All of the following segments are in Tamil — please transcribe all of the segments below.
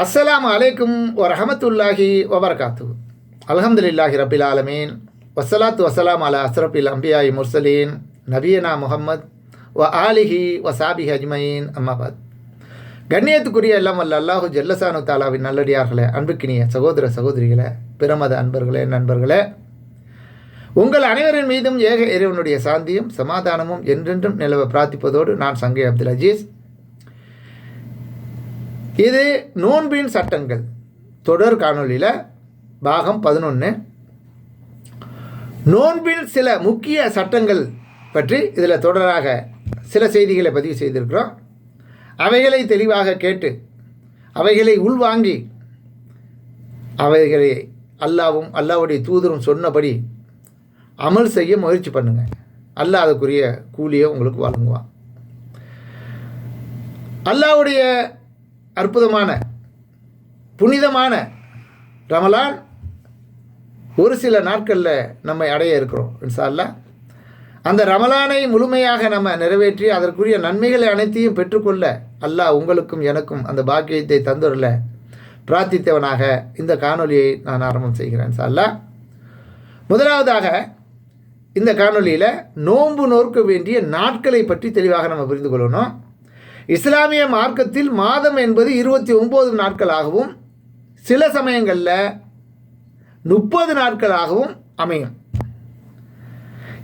அஸ்ஸலாம் அலைக்கும் வரஹமத்துல்லாஹி வபர்காத்து. அல்ஹம்துலில்லாஹி ரபில் ஆலமீன். வசலாத்து வசலாம் அலா அஸ்ரபில் அம்பியாய் முர்சலீன். நபியனா முஹம்மத் வ ஆலிஹி வ சாபிஹி அஜ்மயின். அம்மாபாத் கண்ணியத்துக்குரிய எல்லாம் வல்ல அல்லாஹு ஜல்லசானு தாலாவின் நல்லடியார்களே அன்புக்கினிய சகோதர சகோதரிகளே பிரமத அன்பர்களே நண்பர்களே. உங்கள் அனைவரின் மீதும் ஏக இறைவனுடைய சாந்தியும் சமாதானமும் என்றென்றும் நிலவ பிரார்த்திப்பதோடு நான் சங்கை அப்துல் அஜீஸ். இது நோன்பின் சட்டங்கள். தொடர் காணொளியில் பாகம் பதினொன்று நோன்பின் சில முக்கிய சட்டங்கள் பற்றி இதில் தொடராக சில செய்திகளை பதிவு செய்திருக்கிறோம். அவைகளை தெளிவாக கேட்டு அவைகளை உள்வாங்கி அவைகளை அல்லாவும் அல்லாவுடைய தூதரும் சொன்னபடி அமல் செய்ய முயற்சி பண்ணுங்கள் அல்லாஹ் அதுக்குரிய கூலியை உங்களுக்கு வழங்குவான். அல்லாவுடைய அற்புதமான புனிதமான ரமலான் ஒரு சில நாட்களில் நம்மை அடைய இருக்கிறோம் இன்ஷால்லா அந்த ரமலானை முழுமையாக நம்ம நிறைவேற்றி அதற்குரிய நன்மைகளை அனைத்தையும் பெற்றுக்கொள்ள அல்லாஹ் உங்களுக்கும் எனக்கும் அந்த பாக்கியத்தை தந்துடல பிரார்த்தித்தவனாக இந்த காணொலியை நான் ஆரம்பம் செய்கிறேன் சால்லா முதலாவதாக இந்த காணொலியில் நோன்பு நோக்க வேண்டிய நாட்களை பற்றி தெளிவாக நம்ம புரிந்து கொள்ளணும். இஸ்லாமிய மார்க்கத்தில் மாதம் என்பது இருபத்தி ஒம்பது நாட்களாகவும் சில சமயங்களில் முப்பது நாட்களாகவும் அமையும்.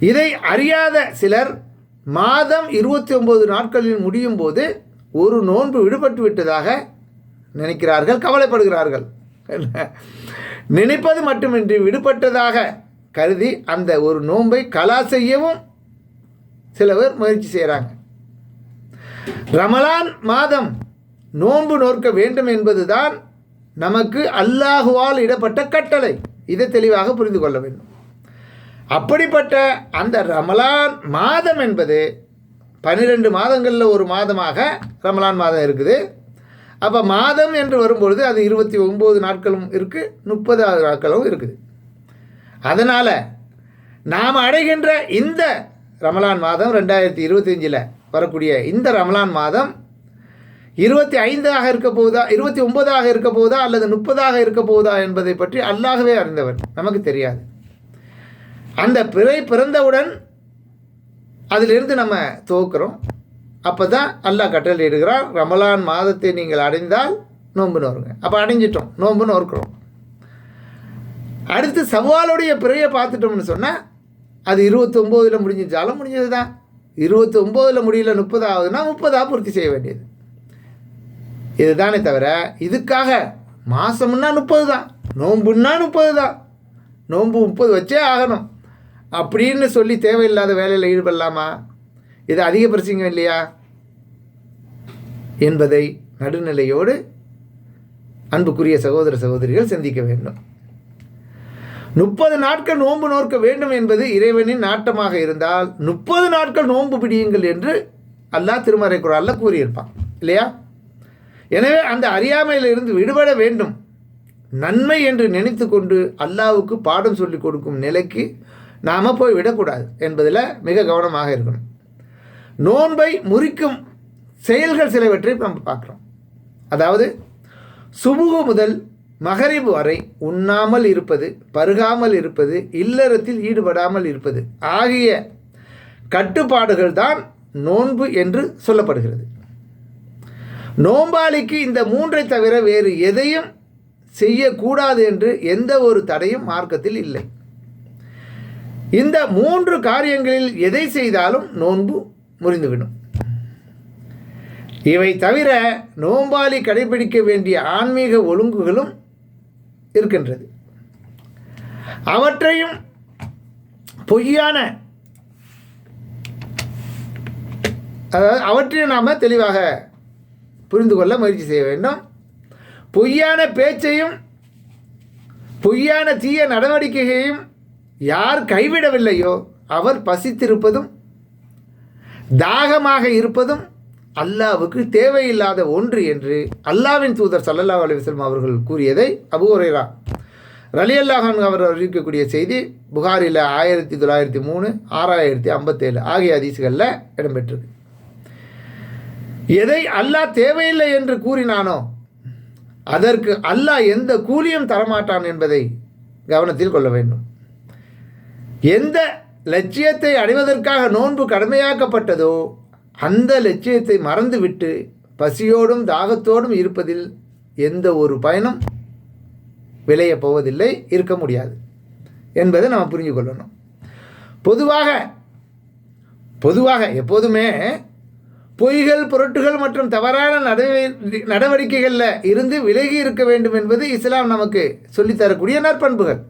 இதை அறியாத சிலர் மாதம் இருபத்தி ஒம்பது நாட்களில் முடியும் போது ஒரு நோன்பு விடுபட்டு விட்டதாக நினைக்கிறார்கள் கவலைப்படுகிறார்கள். நினைப்பது மட்டுமின்றி விடுபட்டதாக கருதி அந்த ஒரு நோன்பை கலா செய்யவும் சில பேர் முயற்சி செய்கிறாங்க ரமலான் மாதம் நோன்பு நோற்க வேண்டும் என்பதுதான் நமக்கு அல்லாஹுவால் இடப்பட்ட கட்டளை. இதை தெளிவாக புரிந்து கொள்ள வேண்டும். அப்படிப்பட்ட அந்த ரமலான் மாதம் என்பது பன்னிரெண்டு மாதங்களில் ஒரு மாதமாக ரமலான் மாதம் இருக்குது. அப்போ மாதம் என்று வரும்பொழுது அது இருபத்தி ஒம்பது நாட்களும் இருக்குது முப்பது நாட்களும் இருக்குது. அதனால் நாம் அடைகின்ற இந்த ரமலான் மாதம் ரெண்டாயிரத்தி இருபத்தஞ்சில் வரக்கூடிய இந்த ரமலான் மாதம் இருபத்தி ஐந்தாக இருக்க போகுதா இருபத்தி ஒன்பதாக இருக்க போகுதா அல்லது முப்பதாக இருக்க போகுதா என்பதை பற்றி அல்லாகவே அறிந்தவர். நமக்கு தெரியாது. அந்த பிறை பிறந்தவுடன் அதிலிருந்து நம்ம துவக்கிறோம். அப்போ தான் அல்லாஹ் கட்டளை இடுகிறார் ரமலான் மாதத்தை நீங்கள் அடைந்தால் நோன்பு நோருங்க அப்போ அடைஞ்சிட்டோம் நோன்பு நோர்க்கிறோம் அடுத்து சவாலுடைய பிறையை பார்த்துட்டோம்னு சொன்னால் அது இருபத்தொம்போதில் முடிஞ்சிச்சாலும் முடிஞ்சது தான் இருபத்தி ஒம்போதில் முடியல முப்பதாவதுனா முப்பதாக பூர்த்தி செய்ய வேண்டியது. இதுதானே தவிர இதுக்காக மாதம்னா முப்பது தான் நோம்புன்னா முப்பது தான் நோன்பு முப்பது வச்சே ஆகணும். அப்படின்னு சொல்லி தேவையில்லாத வேலையில் ஈடுபடலாமா? இது அதிக பிரச்சனை இல்லையா? என்பதை நடுநிலையோடு அன்புக்குரிய சகோதர சகோதரிகள் சிந்திக்க வேண்டும். முப்பது நாட்கள் நோன்பு நோக்க வேண்டும் என்பது இறைவனின் நாட்டமாக இருந்தால் முப்பது நாட்கள் நோன்பு பிடியுங்கள் என்று அல்லாஹ் திருமறை குராலில் கூறியிருப்பான். இல்லையா? எனவே அந்த அறியாமையிலிருந்து விடுபட வேண்டும். நன்மை என்று நினைத்து கொண்டு அல்லாவுக்கு பாடம் சொல்லி கொடுக்கும் நிலைக்கு நாம் போய் விடக்கூடாது என்பதில் மிக கவனமாக இருக்கணும். நோன்பை முறிக்கும் செயல்கள் சிலவற்றை நம்ம பார்க்குறோம். அதாவது சுபுகு முதல் மகரிபு வரை உண்ணாமல் இருப்பது பருகாமல் இருப்பது இல்லறத்தில் ஈடுபடாமல் இருப்பது ஆகிய கட்டுப்பாடுகள் தான் நோன்பு என்று சொல்லப்படுகிறது. நோம்பாளிக்கு இந்த மூன்றை தவிர வேறு எதையும் செய்யக்கூடாது என்று எந்த ஒரு தடையும் மார்க்கத்தில் இல்லை. இந்த மூன்று காரியங்களில் எதை செய்தாலும் நோன்பு முறிந்துவிடும். இவை தவிர நோம்பாளி கடைபிடிக்க வேண்டிய ஆன்மீக ஒழுங்குகளும் இருக்கின்றது. அவற்றையும் பொய்யான அதாவது அவற்றையும் நாம் தெளிவாக புரிந்து கொள்ள முயற்சி செய்ய வேண்டும். பொய்யான பேச்சையும் பொய்யான தீய நடவடிக்கையையும் யார் கைவிடவில்லையோ அவர் பசித்திருப்பதும் தாகமாக இருப்பதும் அல்லாவுக்கு தேவையில்லாத ஒன்று என்று அல்லாவின் தூதர் சல்லல்லா அலிவசலம் அவர்கள் கூறியதை அபுஹுரேரா ரலி அல்லாஹான் அவர் அறிவிக்கக்கூடிய செய்தி புகாரில் ஆயிரத்தி தொள்ளாயிரத்தி மூணு ஆறாயிரத்தி ஐம்பத்தேழு ஆகிய அதிசுகளில் இடம்பெற்றிருக்கு. எதை அல்லாஹ் தேவையில்லை என்று கூறினானோ அதற்கு அல்லாஹ் எந்த கூலியும் தரமாட்டான் என்பதை கவனத்தில் கொள்ள வேண்டும். எந்த லட்சியத்தை அடைவதற்காக நோன்பு கடமையாக்கப்பட்டதோ அந்த லட்சியத்தை மறந்துவிட்டு பசியோடும் தாகத்தோடும் இருப்பதில் எந்த ஒரு பயனும் விளையப் போவதில்லை இருக்க முடியாது என்பதை நம்ம புரிஞ்சு கொள்ளணும். பொதுவாக பொதுவாக எப்போதுமே பொய்கள் பொருட்டுகள் மற்றும் தவறான நடவடி நடவடிக்கைகளில் இருந்து விலகி இருக்க வேண்டும் என்பது இஸ்லாம் நமக்கு சொல்லித்தரக்கூடிய நற்பண்புகள்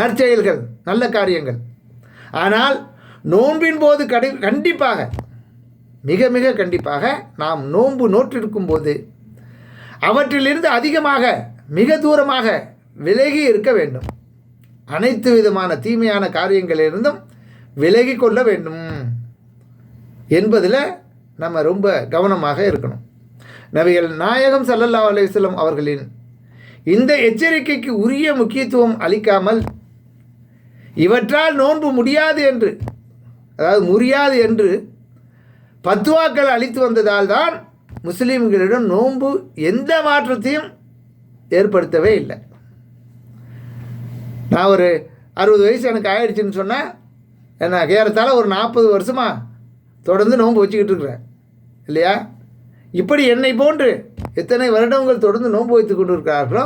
நற்செயல்கள் நல்ல காரியங்கள். ஆனால் நோன்பின் போது கடி கண்டிப்பாக மிக மிக கண்டிப்பாக நாம் நோன்பு நோற்றிருக்கும் போது அவற்றிலிருந்து அதிகமாக மிக தூரமாக விலகி இருக்க வேண்டும். அனைத்து விதமான தீமையான காரியங்களிலிருந்தும் விலகி கொள்ள வேண்டும் என்பதில் நம்ம ரொம்ப கவனமாக இருக்கணும். நபிகள் நாயகம் சல்லல்லா அலையம் அவர்களின் இந்த எச்சரிக்கைக்கு உரிய முக்கியத்துவம் அளிக்காமல் இவற்றால் நோன்பு முடியாது என்று அதாவது முடியாது என்று பத்துவாக்கள் அளித்து வந்ததால் தான் முஸ்லீம்களிடம் நோன்பு எந்த மாற்றத்தையும் ஏற்படுத்தவே இல்லை. நான் ஒரு அறுபது வயசு எனக்கு ஆயிடுச்சுன்னு சொன்னேன் என்ன ஏறத்தால் ஒரு நாற்பது வருஷமாக தொடர்ந்து நோன்பு வச்சுக்கிட்டு இருக்கிறேன். இல்லையா? இப்படி என்னை போன்று எத்தனை வருடங்கள் தொடர்ந்து நோன்பு வைத்து கொண்டு இருக்கிறார்களோ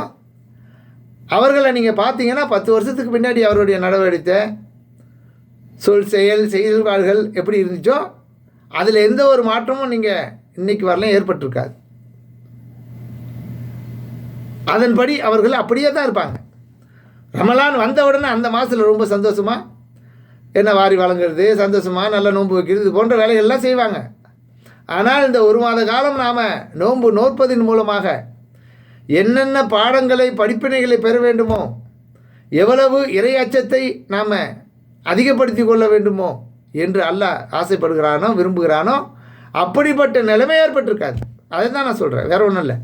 அவர்களை நீங்கள் பார்த்தீங்கன்னா பத்து வருஷத்துக்கு பின்னாடி அவருடைய நடவடிக்கை சொல் செயல் செயல்பாடுகள் எப்படி இருந்துச்சோ அதில் எந்த ஒரு மாற்றமும் நீங்கள் இன்னைக்கு வரலையும் ஏற்பட்டிருக்காது. அதன்படி அவர்கள் அப்படியே தான் இருப்பாங்க. ரமலான் வந்த உடனே அந்த மாதத்தில் ரொம்ப சந்தோஷமாக என்ன வாரி வழங்குறது சந்தோஷமாக நல்ல நோன்பு வைக்கிறது இது போன்ற வேலைகள்லாம் செய்வாங்க. ஆனால் இந்த ஒரு மாத காலம் நாம் நோன்பு நோற்பதின் மூலமாக என்னென்ன பாடங்களை படிப்பினைகளை பெற வேண்டுமோ எவ்வளவு இறை அச்சத்தை நாம் அதிகப்படுத்தி கொள்ள வேண்டுமோ என்று அல்லாஹ் ஆசைப்படுகிறானோ விரும்புகிறானோ அப்படிப்பட்ட நிலைமை ஏற்பட்டிருக்காது. அதை தான் நான் சொல்கிறேன் வேற ஒன்றும் இல்லை.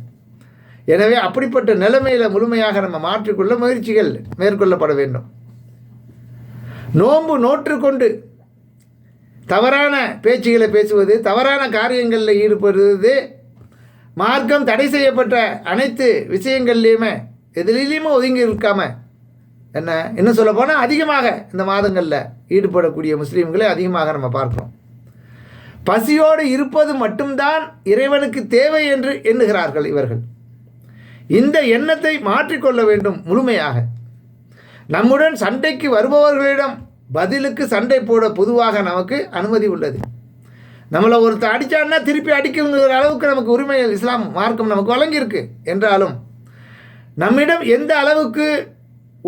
எனவே அப்படிப்பட்ட நிலைமையில் முழுமையாக நம்ம மாற்றிக்கொள்ள முயற்சிகள் மேற்கொள்ளப்பட வேண்டும். நோன்பு நோற்றுக்கொண்டு தவறான பேச்சுகளை பேசுவது தவறான காரியங்களில் ஈடுபடுவது மார்க்கம் தடை செய்யப்பட்ட அனைத்து விஷயங்கள்லேயுமே எதிலையுமே ஒதுங்கி இருக்காமல் என்ன? இன்னும் சொல்ல போனால் அதிகமாக இந்த மாதங்களில் ஈடுபடக்கூடிய முஸ்லீம்களை அதிகமாக நம்ம பார்க்குறோம். பசியோடு இருப்பது மட்டும்தான் இறைவனுக்கு தேவை என்று எண்ணுகிறார்கள் இவர்கள். இந்த எண்ணத்தை மாற்றிக்கொள்ள வேண்டும் முழுமையாக. நம்முடன் சண்டைக்கு வருபவர்களிடம் பதிலுக்கு சண்டை போட பொதுவாக நமக்கு அனுமதி உள்ளது. நம்மளை ஒருத்தர் அடித்தான்னா திருப்பி அடிக்கணுங்கிற அளவுக்கு நமக்கு உரிமை இஸ்லாம் மார்க்கம் நமக்கு வழங்கியிருக்கு. என்றாலும் நம்மிடம் எந்த அளவுக்கு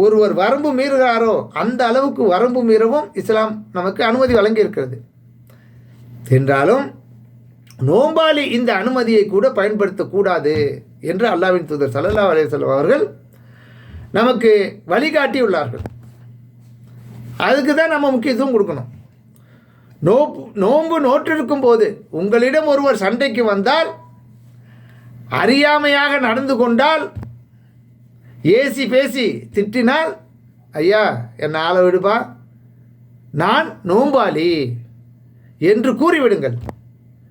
ஒருவர் வரம்பு மீறுகிறாரோ அந்த அளவுக்கு வரம்பு மீறவும் இஸ்லாம் நமக்கு அனுமதி வழங்கியிருக்கிறது. என்றாலும் நோம்பாளி இந்த அனுமதியை கூட பயன்படுத்தக்கூடாது என்று அல்லாவின் தூதர் சல்லல்லா அலையம் அவர்கள் நமக்கு வழிகாட்டியுள்ளார்கள். அதுக்கு தான் நம்ம முக்கியத்துவம் கொடுக்கணும். நோப்பு நோன்பு நோற்றிருக்கும் போது உங்களிடம் ஒருவர் சண்டைக்கு வந்தால் அறியாமையாக நடந்து கொண்டால் ஏசி பேசி திட்டினால் ஐயா என்னை ஆள விடுப்பா நான் நோம்பாளி. என்று கூறிவிடுங்கள்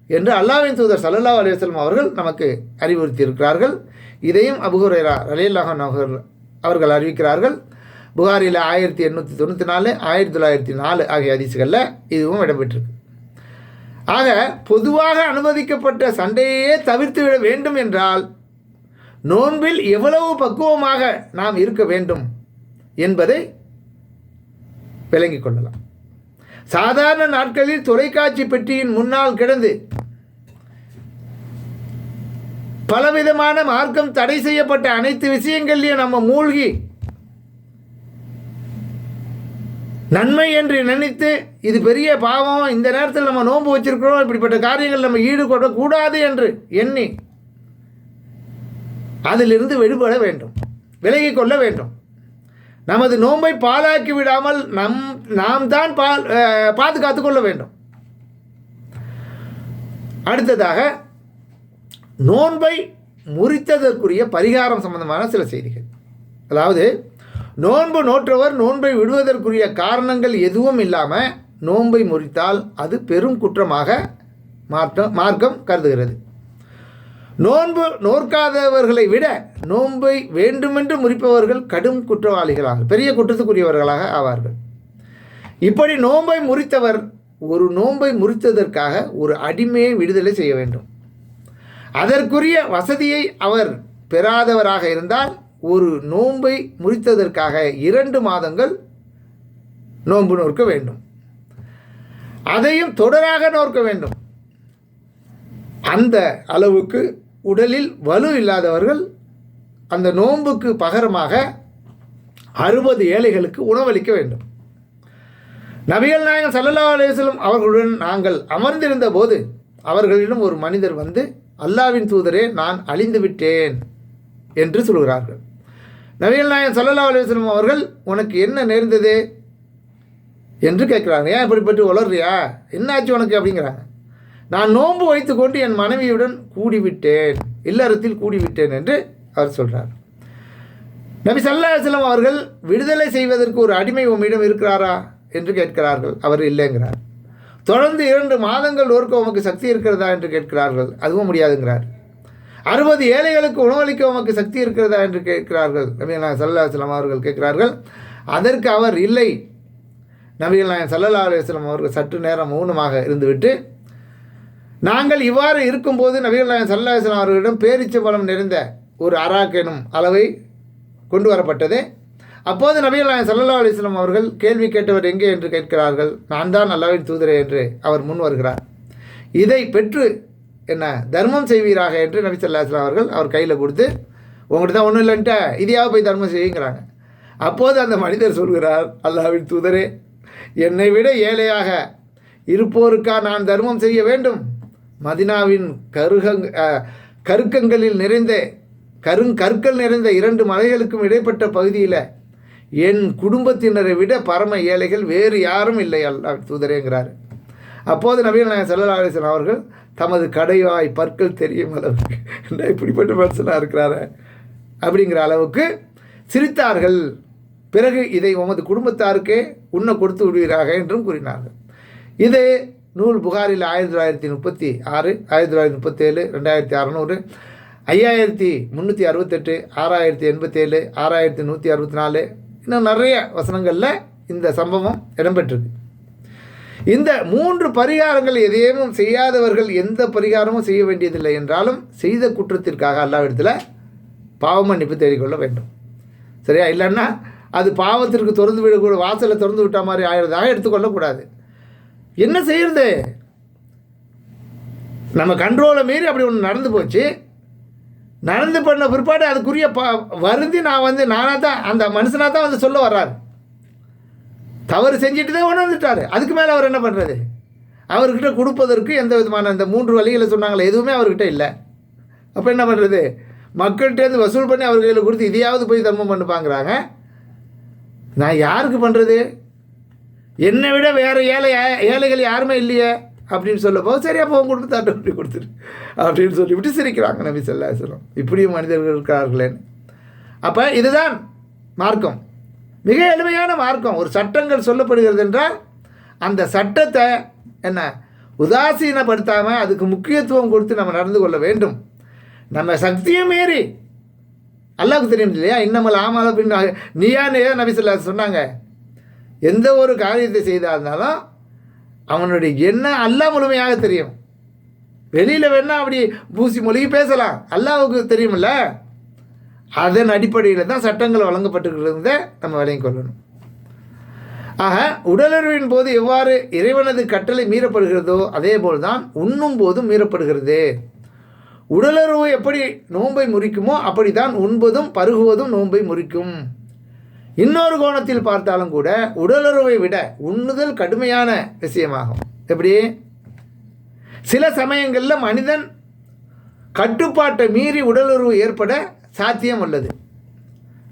என்று அல்லாவின் தூதர் சல்லல்லா அலுவலம் அவர்கள் நமக்கு அறிவுறுத்தியிருக்கிறார்கள். இதையும் அபுகுரேரா ரலியல்லாஹன் அவர்கள் அவர்கள் அறிவிக்கிறார்கள். புகாரில் ஆயிரத்தி எண்ணூற்றி தொண்ணூற்றி நாலு ஆயிரத்தி தொள்ளாயிரத்தி நாலு ஆகிய அதிசுகளில் இதுவும் இடம்பெற்றிருக்கு. ஆக பொதுவாக அனுமதிக்கப்பட்ட சண்டையே தவிர்த்து விட வேண்டும் என்றால் நோன்பில் எவ்வளவு பக்குவமாக நாம் இருக்க வேண்டும் என்பதை விளங்கிக் கொள்ளலாம். சாதாரண நாட்களில் தொலைக்காட்சி பெட்டியின் முன்னால் கிடந்து பலவிதமான மார்க்கம் தடை செய்யப்பட்ட அனைத்து விஷயங்கள்லையும் நம்ம மூழ்கி நன்மை என்று நினைத்து இது பெரிய பாவம் இந்த நேரத்தில் நம்ம நோன்பு வச்சிருக்கிறோம் இப்படிப்பட்ட காரியங்கள் நம்ம ஈடுபடக்கூடாது என்று எண்ணி அதிலிருந்து விடுபட வேண்டும். விலகி கொள்ள வேண்டும். நமது நோன்பை பாலாக்கி விடாமல் நம் நாம் தான் பால் பாதுகாத்து கொள்ள வேண்டும். அடுத்ததாக நோன்பை முறித்ததற்குரிய பரிகாரம் சம்பந்தமான சில செய்திகள். அதாவது நோன்பு நோற்றவர் நோன்பை விடுவதற்குரிய காரணங்கள் எதுவும் இல்லாமல் நோன்பை முறித்தால் அது பெரும் குற்றமாக மாற்றம் மார்க்கம் கருதுகிறது. நோன்பு நோற்காதவர்களை விட நோன்பை வேண்டுமென்று முறிப்பவர்கள் கடும் குற்றவாளிகளாக பெரிய குற்றத்துக்குரியவர்களாக ஆவார்கள். இப்படி நோன்பை முறித்தவர் ஒரு நோன்பை முறித்ததற்காக ஒரு அடிமையை விடுதலை செய்ய வேண்டும். அதற்குரிய வசதியை அவர் பெறாதவராக இருந்தால் ஒரு நோன்பை முறித்ததற்காக இரண்டு மாதங்கள் நோன்பு நோற்க வேண்டும். அதையும் தொடராக நோற்க வேண்டும். அந்த அளவுக்கு உடலில் வலு இல்லாதவர்கள் அந்த நோன்புக்கு பகரமாக அறுபது ஏழைகளுக்கு உணவளிக்க வேண்டும். நபிகள் நாயகம் சல்லல்லா அலுவலம் அவர்களுடன் நாங்கள் அமர்ந்திருந்த போது அவர்களிடம் ஒரு மனிதர் வந்து அல்லாவின் தூதரே நான் அழிந்து விட்டேன் என்று சொல்கிறார்கள். நபிகள் நாயகம் சல்லல்லா அலுவலம் அவர்கள் உனக்கு என்ன நேர்ந்தது? என்று கேட்குறாங்க. ஏன் இப்படிப்பட்டு வளர்றியா என்னாச்சு உனக்கு? அப்படிங்கிறாங்க. நான் நோன்பு வைத்துக்கொண்டு என் மனைவியுடன் கூடிவிட்டேன் இல்லறத்தில் கூடிவிட்டேன் என்று அவர் சொல்கிறார் நபி சல்லா அலுவலம் அவர்கள் விடுதலை செய்வதற்கு ஒரு அடிமை உம்மிடம் இருக்கிறாரா என்று கேட்கிறார்கள். அவர் இல்லைங்கிறார். தொடர்ந்து இரண்டு மாதங்கள் நோர்க்க உமக்கு சக்தி இருக்கிறதா என்று கேட்கிறார்கள். அதுவும் முடியாதுங்கிறார். அறுபது ஏழைகளுக்கு உணவளிக்க உமக்கு சக்தி இருக்கிறதா என்று கேட்கிறார்கள். நபிகள் நாயன் சல்லா அலுவலம் அவர்கள் கேட்கிறார்கள் அதற்கு அவர் இல்லை. நபிகள் நாயன் சல்லல்லா அலுவலம் அவர்கள் சற்று நேரம் மௌனமாக இருந்துவிட்டு நாங்கள் இவ்வாறு இருக்கும்போது நபிகள் நாயகம் சல்லா அவர்களிடம் பேரிச்ச பலம் நிறைந்த ஒரு அராக்கெனும் அளவை கொண்டு வரப்பட்டது. அப்போது நபிகள் நாயகம் சல்லா அலிஸ்லாம் அவர்கள் கேள்வி கேட்டவர் எங்கே என்று கேட்கிறார்கள். நான் தான் அல்லாவின் தூதரே என்று அவர் முன் வருகிறார். இதை பெற்று என்ன தர்மம் செய்வீராக என்று நபி சல்லா இஸ்லாம் அவர்கள் அவர் கையில் கொடுத்து உங்கள்கிட்ட தான் ஒன்றும் இல்லைன்ட்ட இதையாவது போய் தர்மம் செய்யுங்கிறாங்க. அப்போது அந்த மனிதர் சொல்கிறார் அல்லாவின் தூதரே என்னை விட ஏழையாக இருப்போருக்கா நான் தர்மம் செய்ய வேண்டும்? மதினாவின் கருகங் கருக்கங்களில் நிறைந்த கருங்கற்கள் நிறைந்த இரண்டு மலைகளுக்கும் இடைப்பட்ட பகுதியில் என் குடும்பத்தினரை விட பரம ஏழைகள் வேறு யாரும் இல்லை அல்லா தூதரேங்கிறார். அப்போது நவீன நாயகம் அவர்கள் தமது கடைவாய் பற்கள் தெரியும் அளவுக்கு. என்ன இப்படிப்பட்ட மனுஷனாக இருக்கிறார? அப்படிங்கிற அளவுக்கு சிரித்தார்கள். பிறகு இதை உமது குடும்பத்தாருக்கே உண்ண கொடுத்து விடுவீராக என்றும் கூறினார்கள். இது நூல் புகாரில் ஆயிரத்தி தொள்ளாயிரத்தி முப்பத்தி ஆறு ஆயிரத்தி தொள்ளாயிரத்தி முப்பத்தேழு ரெண்டாயிரத்தி அறநூறு ஐயாயிரத்தி முந்நூற்றி அறுபத்தெட்டு ஆறாயிரத்தி எண்பத்தேழு ஆறாயிரத்தி நூற்றி அறுபத்தி நாலு இன்னும் நிறைய வசனங்களில் இந்த சம்பவம் இடம்பெற்றிருக்கு. இந்த மூன்று பரிகாரங்கள் எதையும் செய்யாதவர்கள் எந்த பரிகாரமும் செய்ய வேண்டியதில்லை என்றாலும் செய்த குற்றத்திற்காக அல்லாவிடத்தில் பாவ மன்னிப்பு தேடிக்கொள்ள வேண்டும். சரியா? இல்லைன்னா அது பாவத்திற்கு திறந்து விடக்கூட வாசலை திறந்து விட்ட மாதிரி ஆயிரதாக எடுத்துக்கொள்ளக்கூடாது. என்ன செய்யறது? நம்ம கண்ட்ரோலை மீறி அப்படி ஒன்று நடந்து போச்சு. நடந்து பண்ண பிற்பாடு அதுக்குரிய ப வருந்தி நான் வந்து நானாக தான் அந்த மனுஷனாக தான் வந்து சொல்ல வர்றாரு. தவறு செஞ்சுட்டு தான் உணர்ந்துட்டார் அதுக்கு மேலே அவர் என்ன பண்ணுறது அவர்கிட்ட கொடுப்பதற்கு எந்த விதமான அந்த மூன்று வழிகளை சொன்னாங்களே எதுவுமே அவர்கிட்ட இல்லை. அப்போ என்ன பண்ணுறது மக்கள்கிட்டேருந்து வசூல் பண்ணி அவர் கையில் கொடுத்து இதையாவது போய் தர்மம் பண்ணுப்பாங்கிறாங்க. நான் யாருக்கு பண்ணுறது என்னை விட வேறு ஏழை ஏழைகள் யாருமே இல்லையே அப்படின்னு சொல்லப்போ சரி அப்போ உங்க குடும்பத்தாட்ட அப்படி கொடுத்துரு அப்படின்னு சொல்லிவிட்டு சிரிக்கிறாங்க நபி சொல்லா இப்படியும் மனிதர்கள் இருக்கிறார்களேன்னு அப்போ இதுதான் மார்க்கம். மிக எளிமையான மார்க்கம். ஒரு சட்டங்கள் சொல்லப்படுகிறது என்றால் அந்த சட்டத்தை என்ன உதாசீனப்படுத்தாமல் அதுக்கு முக்கியத்துவம் கொடுத்து நம்ம நடந்து கொள்ள வேண்டும். நம்ம சக்தியும் மீறி அல்லாவுக்கு தெரியும் இல்லையா? இன்னமல் ஆமால அப்படின்னு நீயா நேயா நபி சொல்லா சொன்னாங்க. எந்த ஒரு காரியத்தை செய்தா இருந்தாலும் அவனுடைய எண்ணம் அல்லாஹ் முழுமையாக தெரியும். வெளியில் வேணா அப்படி பூசி மொழிகி பேசலாம். அல்லாவுக்கு தெரியுமில்ல அதன் அடிப்படையில் தான் சட்டங்கள் வழங்கப்பட்டிருக்கிறத நம்ம விளங்கிக் கொள்ளணும். ஆக உடலுறவின் போது எவ்வாறு இறைவனது கட்டளை மீறப்படுகிறதோ அதே போல் தான் உண்ணும் போதும் மீறப்படுகிறது. உடலுறவு எப்படி நோன்பை முறிக்குமோ அப்படி தான் உண்பதும் பருகுவதும் நோன்பை முறிக்கும். இன்னொரு கோணத்தில் பார்த்தாலும் கூட உடலுறவை விட உண்ணுதல் கடுமையான விஷயமாகும். எப்படி? சில சமயங்களில் மனிதன் கட்டுப்பாட்டை மீறி உடலுறவு ஏற்பட சாத்தியம் உள்ளது.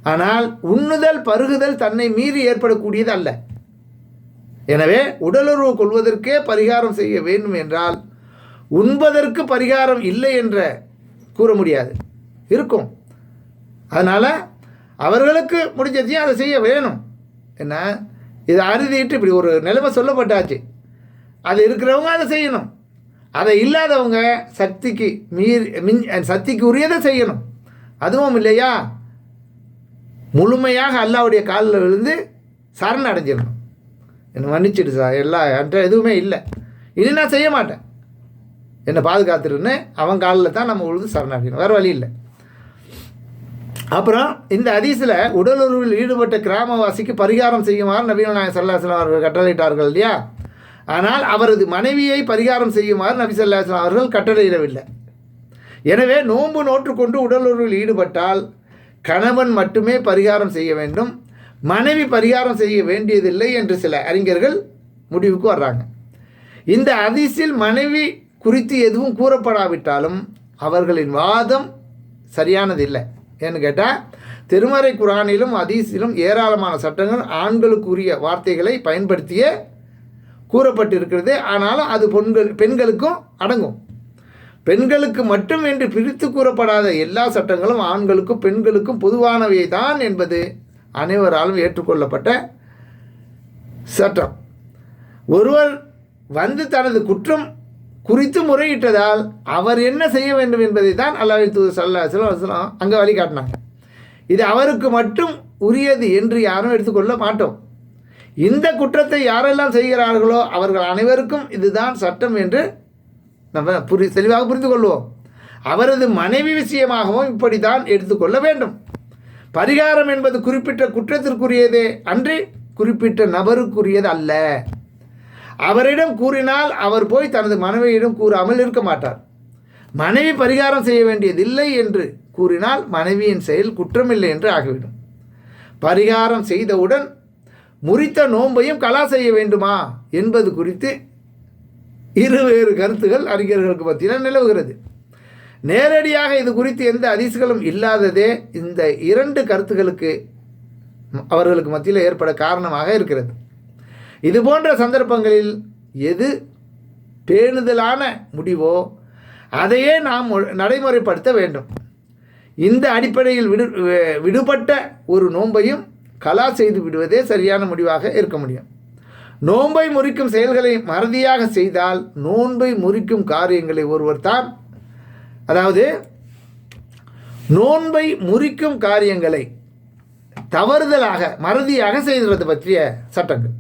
ஆனால் உண்ணுதல் பருகுதல் தன்னை மீறி ஏற்படக்கூடியது அல்ல. எனவே உடலுறவு கொள்வதற்கே பரிகாரம் செய்ய வேண்டும் என்றால் உண்பதற்கு பரிகாரம் இல்லை என்ற கூற முடியாது. இருக்கும். அதனால் அவர்களுக்கு முடிஞ்சதையும் அதை செய்ய வேணும். என்ன? இது அறுதிட்டு இப்படி ஒரு நிலைமை சொல்லப்பட்டாச்சு. அது இருக்கிறவங்க அதை செய்யணும். அதை இல்லாதவங்க சக்திக்கு மீறி மின் சக்திக்கு உரியதை செய்யணும். அதுவும் இல்லையா? முழுமையாக அல்லாவுடைய காலில் விழுந்து சரண் அடைஞ்சிடணும் என்னை மன்னிச்சிடு சார். எல்லாம் என்கிட்ட எதுவுமே இல்லை. இனி நான் செய்ய மாட்டேன். என்னை பாதுகாத்துருன்னு அவன் காலில் தான் நம்ம உழுது சரணடையணும். வேறு வழி இல்லை. அப்புறம் இந்த அதிசில் உடலுறவில் ஈடுபட்ட கிராமவாசிக்கு பரிகாரம் செய்யுமாறு நபீன நாயகம் சல்லாஹலாம் அவர்கள் கட்டளையிட்டார்கள் இல்லையா? ஆனால் அவரது மனைவியை பரிகாரம் செய்யுமாறு நபி சல்லாஹலாம் அவர்கள் கட்டளையிடவில்லை. எனவே நோன்பு நோற்றுக்கொண்டு உடலுறவில் ஈடுபட்டால் கணவன் மட்டுமே பரிகாரம் செய்ய வேண்டும். மனைவி பரிகாரம் செய்ய வேண்டியதில்லை என்று சில அறிஞர்கள் முடிவுக்கு வர்றாங்க. இந்த அதிசில் மனைவி குறித்து எதுவும் கூறப்படாவிட்டாலும் அவர்களின் வாதம் சரியானதில்லை. ஏன்னு கேட்டால் திருமறை குரானிலும் அதீஸிலும் ஏராளமான சட்டங்கள் ஆண்களுக்குரிய வார்த்தைகளை பயன்படுத்திய கூறப்பட்டிருக்கிறது. ஆனாலும் அது பெண்கள் பெண்களுக்கும் அடங்கும். பெண்களுக்கு மட்டும் என்று பிரித்து கூறப்படாத எல்லா சட்டங்களும் ஆண்களுக்கும் பெண்களுக்கும் பொதுவானவை தான் என்பது அனைவராலும் ஏற்றுக்கொள்ளப்பட்ட சட்டம். ஒருவர் வந்து தனது குற்றம் குறித்து முறையிட்டதால் அவர் என்ன செய்ய வேண்டும் என்பதை தான் அல்லாஹ் தூது சல்லா சிலம் அங்கே வழிகாட்டினாங்க. இது அவருக்கு மட்டும் உரியது என்று யாரும் எடுத்துக்கொள்ள மாட்டோம். இந்த குற்றத்தை யாரெல்லாம் செய்கிறார்களோ அவர்கள் அனைவருக்கும் இதுதான் சட்டம் என்று நம்ம புரி தெளிவாக புரிந்து கொள்வோம் அவரது மனைவி விஷயமாகவும் இப்படி தான் எடுத்துக்கொள்ள வேண்டும். பரிகாரம் என்பது குறிப்பிட்ட குற்றத்திற்குரியதே அன்றி குறிப்பிட்ட நபருக்குரியது அல்ல. அவரிடம் கூறினால் அவர் போய் தனது மனைவியிடம் கூறாமல் இருக்க மாட்டார். மனைவி பரிகாரம் செய்ய வேண்டியதில்லை என்று கூறினால் மனைவியின் செயல் குற்றமில்லை என்று ஆகிவிடும். பரிகாரம் செய்தவுடன் முறித்த நோன்பையும் கலா செய்ய வேண்டுமா என்பது குறித்து இருவேறு கருத்துகள் அறிஞர்களுக்கு மத்தியில் நிலவுகிறது. நேரடியாக இது குறித்து எந்த அதிசுகளும் இல்லாததே இந்த இரண்டு கருத்துகளுக்கு அவர்களுக்கு மத்தியில் ஏற்பட காரணமாக இருக்கிறது. இது போன்ற சந்தர்ப்பங்களில் எது பேணுதலான முடிவோ அதையே நாம் நடைமுறைப்படுத்த வேண்டும். இந்த அடிப்படையில் விடு விடுபட்ட ஒரு நோன்பையும் கலா செய்து விடுவதே சரியான முடிவாக இருக்க முடியும். நோன்பை முறிக்கும் செயல்களை மறதியாக செய்தால் நோன்பை முறிக்கும் காரியங்களை ஒருவர் தான் அதாவது நோன்பை முறிக்கும் காரியங்களை தவறுதலாக மறதியாக செய்கிறது பற்றிய சட்டங்கள்.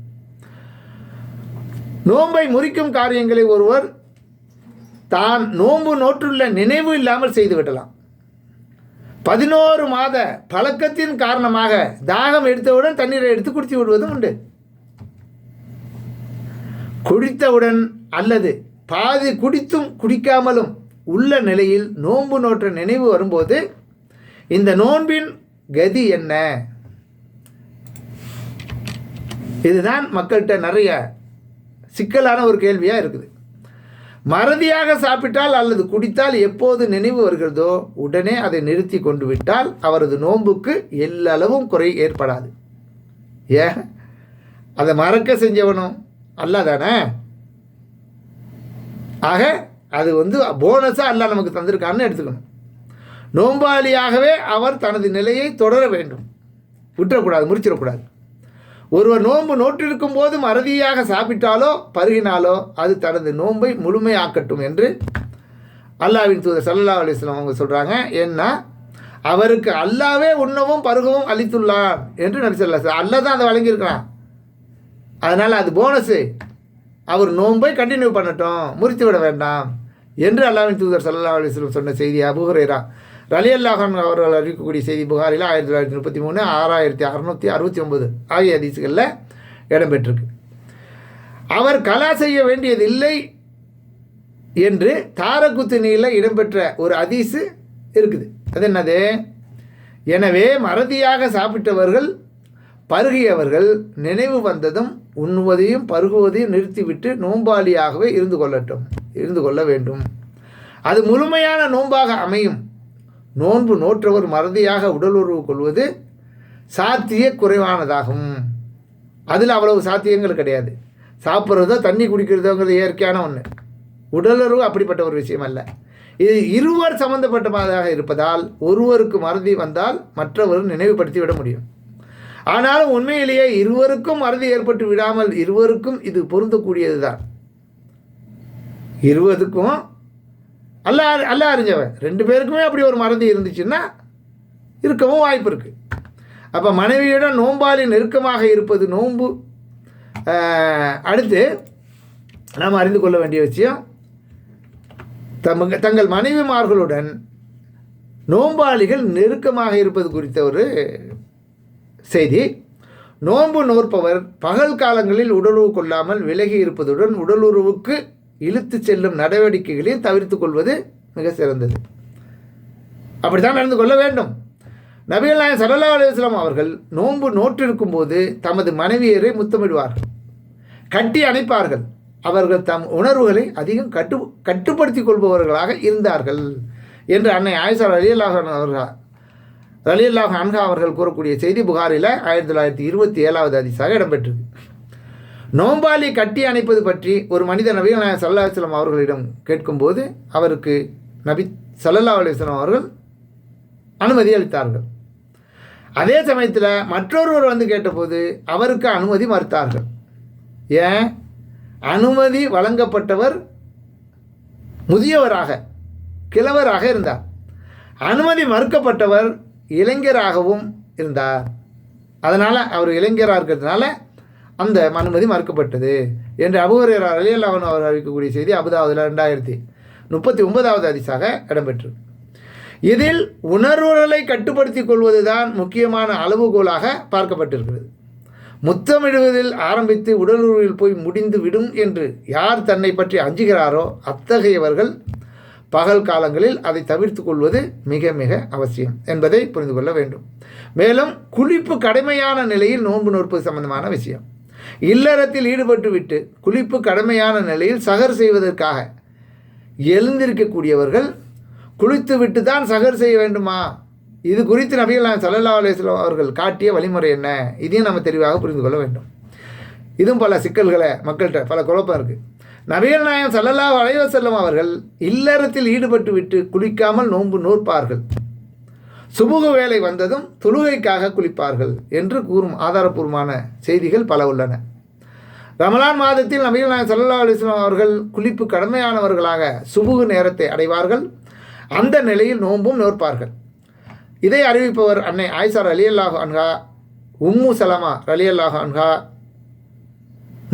நோன்பை முறிக்கும் காரியங்களை ஒருவர் தான் நோன்பு நோற்றுள்ள நினைவு இல்லாமல் செய்துவிடலாம் பதினோரு மாத பழக்கத்தின் காரணமாக தாகம் எடுத்தவுடன் தண்ணீரை எடுத்து குடித்து விடுவதும் உண்டு. குடித்தவுடன் அல்லது பாதி குடித்தும் குடிக்காமலும் உள்ள நிலையில் நோன்பு நோற்ற நினைவு வரும்போது இந்த நோன்பின் கதி என்ன? இதுதான் மக்கள்கிட்ட நிறைய சிக்கலான ஒரு கேள்வியாக இருக்குது. மறதியாக சாப்பிட்டால் அல்லது குடித்தால் எப்போது நினைவு வருகிறதோ உடனே அதை நிறுத்தி கொண்டு விட்டால் அவரது நோன்புக்கு எல்லளவும் குறை ஏற்படாது. ஏன்? அதை மறக்க செஞ்சவனும் அல்ல தானே ஆக அது வந்து போனஸாக அல்ல நமக்கு தந்திருக்கான்னு எடுத்துக்கணும். நோம்பாளியாகவே அவர் தனது நிலையை தொடர வேண்டும். விட்டுறக்கூடாது முடிச்சிடக்கூடாது ஒருவர் நோன்பு நோற்றிருக்கும் போது மறதியாக சாப்பிட்டாலோ பருகினாலோ அது தனது நோன்பை முழுமையாக்கட்டும் என்று அல்லாவின் தூதர் சல்லா அலிஸ்லாம் அவங்க சொல்கிறாங்க ஏன்னா அவருக்கு அல்லாவே உண்ணவும் பருகவும் அளித்துள்ளான் என்று நபி சார் அல்லா தான் அதை வழங்கியிருக்கிறான். அதனால் அது போனஸு. அவர் நோன்பை கண்டினியூ பண்ணட்டும் முறித்து விட வேண்டாம் என்று அல்லாவின் தூதர் சல்லா அலிஸ்லம் சொன்ன செய்தி அபுஹரேரா. ரலி அல்லாஹான் அவர்கள் அறிவிக்கக்கூடிய செய்தி புகாரில் ஆயிரத்தி தொள்ளாயிரத்தி முப்பத்தி மூணு ஆறாயிரத்தி அறநூற்றி அறுபத்தி ஒம்பது ஆகிய அதிசுகளில் இடம்பெற்றிருக்கு. அவர் கலா செய்ய வேண்டியதில்லை என்று தாரகுத்தினியில் இடம்பெற்ற ஒரு அதிசு இருக்குது. அது என்னது? எனவே மறதியாக சாப்பிட்டவர்கள் பருகியவர்கள் நினைவு வந்ததும் உண்ணுவதையும் பருகுவதையும் நிறுத்திவிட்டு நோம்பாளியாகவே இருந்து கொள்ளட்டும் இருந்து கொள்ள வேண்டும். அது முழுமையான நோன்பாக அமையும். நோன்பு நோற்றவர் மறதியாக உடல் உறவு கொள்வது சாத்திய குறைவானதாகும். அதில் அவ்வளவு சாத்தியங்கள் கிடையாது. சாப்பிட்றதோ தண்ணி குடிக்கிறதோங்கிறது இயற்கையான ஒன்று உடலுறவு அப்படிப்பட்ட ஒரு விஷயம் அல்ல. இது இருவர் சம்பந்தப்பட்டதாக இருப்பதால் ஒருவருக்கு மறதி வந்தால் மற்றவர் நினைவுபடுத்தி விட முடியும். ஆனாலும் உண்மையிலேயே இருவருக்கும் மறதி ஏற்பட்டு விடாமல் இருவருக்கும் இது பொருந்தக்கூடியது தான் இருவதுக்கும் அல்ல அல்ல அறிஞ்சவன். ரெண்டு பேருக்குமே அப்படி ஒரு மறதி இருந்துச்சுன்னா இருக்கவும் வாய்ப்பு இருக்குது அப்போ மனைவியிடம் நோம்பாளி நெருக்கமாக இருப்பது நோன்பு. அடுத்து நாம் அறிந்து கொள்ள வேண்டிய விஷயம் தமங்க தங்கள் மனைவிமார்களுடன் நோம்பாளிகள் நெருக்கமாக இருப்பது குறித்த ஒரு செய்தி. நோன்பு நோற்பவர் பகல் காலங்களில் உடலுறவு கொள்ளாமல் விலகி இருப்பதுடன் உடலுறவுக்கு இழுத்து செல்லும் நடவடிக்கைகளையும் தவிர்த்து கொள்வது மிக சிறந்தது. அப்படித்தான் நடந்து கொள்ள வேண்டும். நபிகள் நாயகம் சல்லல்லாஹு அலுவலாம் அவர்கள் நோன்பு நோற்றிருக்கும் போது தமது மனைவியரை முத்தமிடுவார்கள் கட்டி அணைப்பார்கள். அவர்கள் தம் உணர்வுகளை அதிகம் கட்டு கட்டுப்படுத்திக் கொள்பவர்களாக இருந்தார்கள் என்று அன்னை ஆயிஷா ரலியல்லாஹ் அவர்கள் ரலியல்லாஹ் அன்ஹா அவர்கள் கூறக்கூடிய செய்தி புகாரில் ஆயிரத்தி தொள்ளாயிரத்தி இருபத்தி ஏழாவது அதிசாக இடம்பெற்றது நோம்பாலி கட்டி அணைப்பது பற்றி ஒரு மனிதர் நபிகள் நாயகம் சல்லா அலுவலம் அவர்களிடம் கேட்கும்போது அவருக்கு நபி சல்லல்லா அலுவலம் அவர்கள் அனுமதி அளித்தார்கள். அதே சமயத்தில் மற்றொருவர் வந்து கேட்டபோது அவருக்கு அனுமதி மறுத்தார்கள். ஏன்? அனுமதி வழங்கப்பட்டவர் முதியவராக கிழவராக இருந்தார். அனுமதி மறுக்கப்பட்டவர் இளைஞராகவும் இருந்தார். அதனால் அவர் இளைஞராக இருக்கிறதுனால அந்த அனுமதி மறுக்கப்பட்டது என்று அபுஹரேரா அலியல்லாவன் அவர் அறிவிக்கக்கூடிய செய்தி அபுதாவதில் ரெண்டாயிரத்தி முப்பத்தி ஒன்பதாவது அதிசாக இடம்பெற்று இதில் உணர்வுகளை கட்டுப்படுத்திக் கொள்வதுதான் முக்கியமான அளவுகோலாக பார்க்கப்பட்டிருக்கிறது. முத்தமிடுவதில் ஆரம்பித்து உடலுறவில் போய் முடிந்து விடும் என்று யார் தன்னை பற்றி அஞ்சுகிறாரோ அத்தகையவர்கள் பகல் காலங்களில் அதை தவிர்த்து கொள்வது மிக மிக அவசியம் என்பதை புரிந்து கொள்ள வேண்டும். மேலும் குளிப்பு கடமையான நிலையில் நோன்பு நோற்பது சம்பந்தமான விஷயம். இல்லறத்தில் ஈடுபட்டுவிட்டு குளிப்பு கடமையான நிலையில் சகர் செய்வதற்காக எழுந்திருக்கக்கூடியவர்கள் குளித்துவிட்டு தான் சகர் செய்ய வேண்டுமா? இது குறித்து நபிகள் நாயகம் ஸல்லல்லாஹு அலைஹி அவர்கள் காட்டிய வழிமுறை என்ன? இதையும் நம்ம தெளிவாக புரிந்து கொள்ள வேண்டும். இதுவும் பல சிக்கல்களை மக்கள்கிட்ட பல குழப்பம் இருக்குது நபிகள் நாயம் சல்லல்லா அலைஹி செல்லும் அவர்கள் இல்லறத்தில் ஈடுபட்டு விட்டு குளிக்காமல் நோன்பு நோற்பார்கள். சுபுக வேலை வந்ததும் தொழுகைக்காக குளிப்பார்கள் என்று கூறும் ஆதாரப்பூர்வமான செய்திகள் பல உள்ளன. ரமலான் மாதத்தில் நபிகள் நாயகம் சல்லா அலைஹி அவர்கள் குளிப்பு கடமையானவர்களாக சுபுகு நேரத்தை அடைவார்கள். அந்த நிலையில் நோன்பும் நோற்பார்கள். இதை அறிவிப்பவர் அன்னை ஆயிசார் அலி அல்லாஹ் அன்ஹா உம்மு சலமா ரலியல்லாஹு அன்ஹா.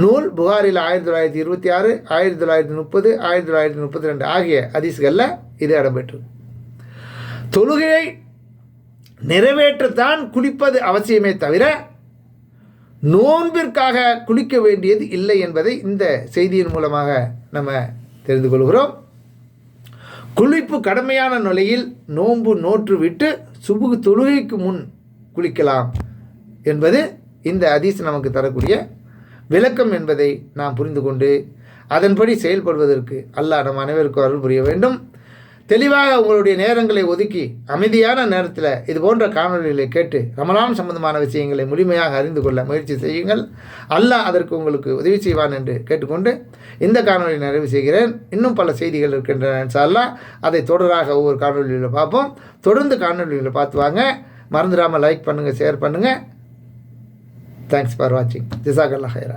நூல் புகாரில் ஆயிரத்தி தொள்ளாயிரத்தி இருபத்தி ஆறு ஆயிரத்தி தொள்ளாயிரத்தி முப்பது ஆயிரத்தி தொள்ளாயிரத்தி முப்பத்தி ரெண்டு ஆகிய அதிசுகளில் இது இடம்பெற்று தொழுகையை நிறைவேற்றத்தான் குளிப்பது அவசியமே தவிர நோன்பிற்காக குளிக்க வேண்டியது இல்லை என்பதை இந்த செய்தியின் மூலமாக நம்ம தெரிந்து கொள்கிறோம். குளிப்பு கடமையான நிலையில் நோன்பு நோற்று விட்டு சுபுகு தொழுகைக்கு முன் குளிக்கலாம் என்பது இந்த ஹதீஸ் நமக்கு தரக்கூடிய விளக்கம் என்பதை நாம் புரிந்து கொண்டு அதன்படி செயல்படுவதற்கு அல்லாஹ் நம் அனைவருக்கும் அருள் புரிய வேண்டும். தெளிவாக உங்களுடைய நேரங்களை ஒதுக்கி அமைதியான நேரத்தில் இது போன்ற காணொலிகளை கேட்டு ரமலான் சம்பந்தமான விஷயங்களை முழுமையாக அறிந்து கொள்ள முயற்சி செய்யுங்கள். அல்லாஹ் அதற்கு உங்களுக்கு உதவி செய்வான் என்று கேட்டுக்கொண்டு இந்த காணொலியை நிறைவு செய்கிறேன். இன்னும் பல செய்திகள் இருக்கின்றன இன்ஷா அதை தொடராக ஒவ்வொரு காணொலியில் பார்ப்போம். தொடர்ந்து காணொலிகளை பார்த்து வாங்க. மறந்துடாமல் லைக் பண்ணுங்கள் ஷேர் பண்ணுங்கள் தேங்க்ஸ் ஃபார் வாட்சிங் ஜிசாகல்லா ஹைரா